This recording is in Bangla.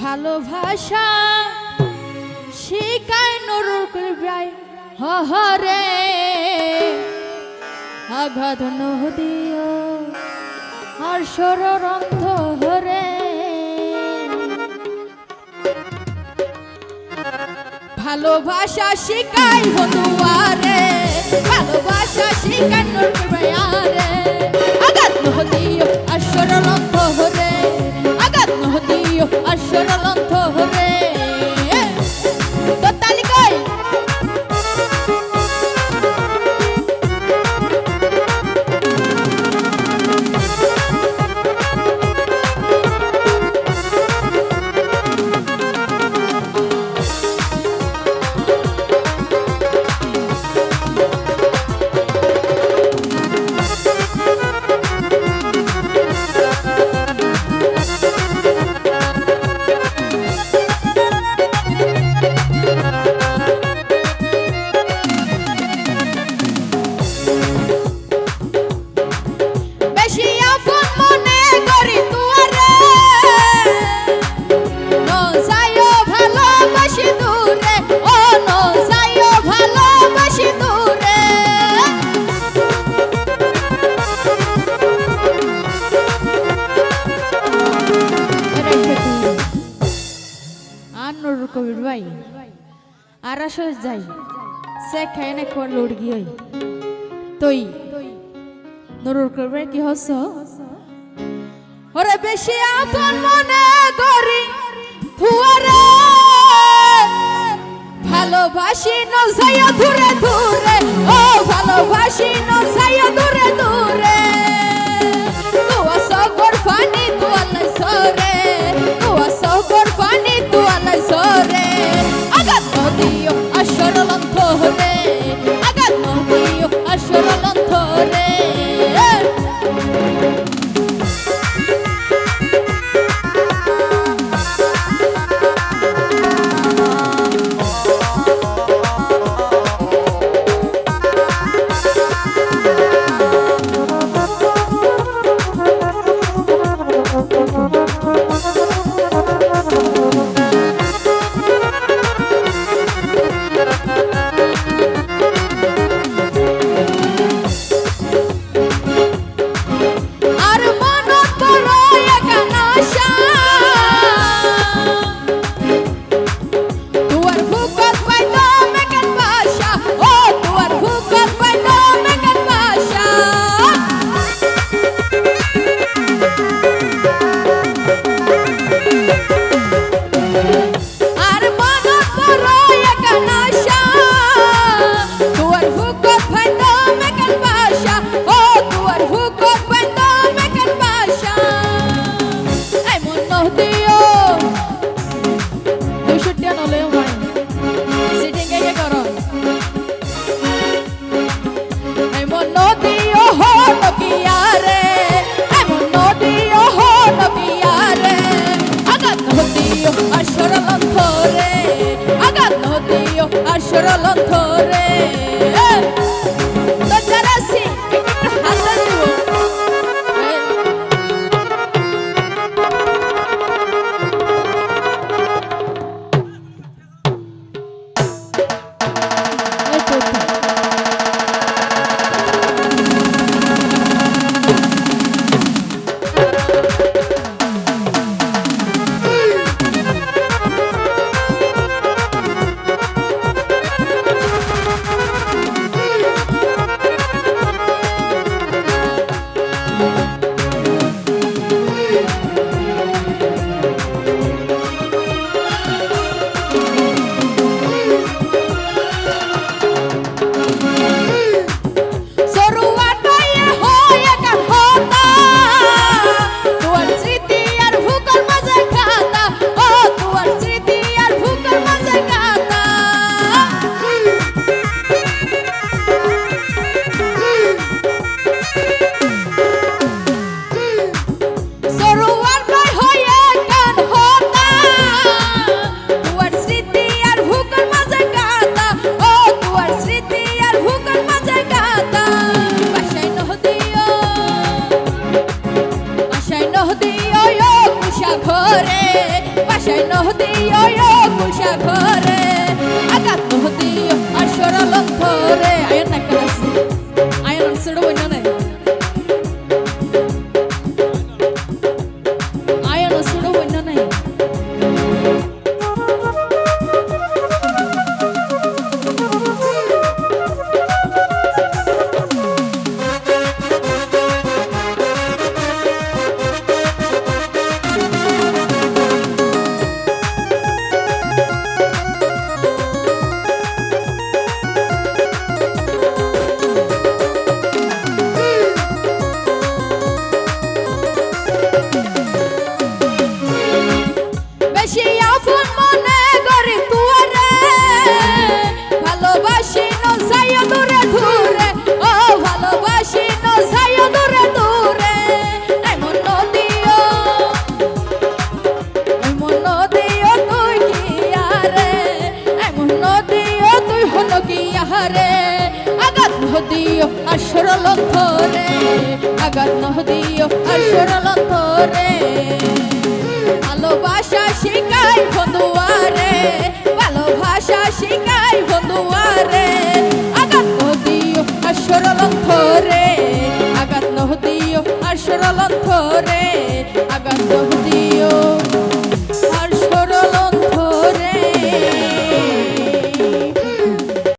ভালোবাসা শিকায় নরুল করিবাই হরে আঘাত নহদিও আর সরন্ধ হরে। ভালোবাসা শিকায় বন্ধুয়ারে। ভালোবাসা শিকায় নরুল করিবাই আরে। আড়াইশো যাই। সে খেয়ে কোন লড়গি হই তই করবে কি হস? ওরে বেশি আপন মনে করি ভালোবাসি নজাইয়া ধরে। melody. সরল ধরে ঘরে বাসায় নদী ওই কুশা ঘরে আহারে আগাত নদীও আসরল ধরে আগাত নদীও আসরল ধরে ভালোবাসা শিকাই বন্ধুয়ারে, ভালোবাসা শিকাই বন্ধুয়ারে। আগাত নদীও আসরল ধরে আগাত নদীও আসরল ধরে আগাত নদীও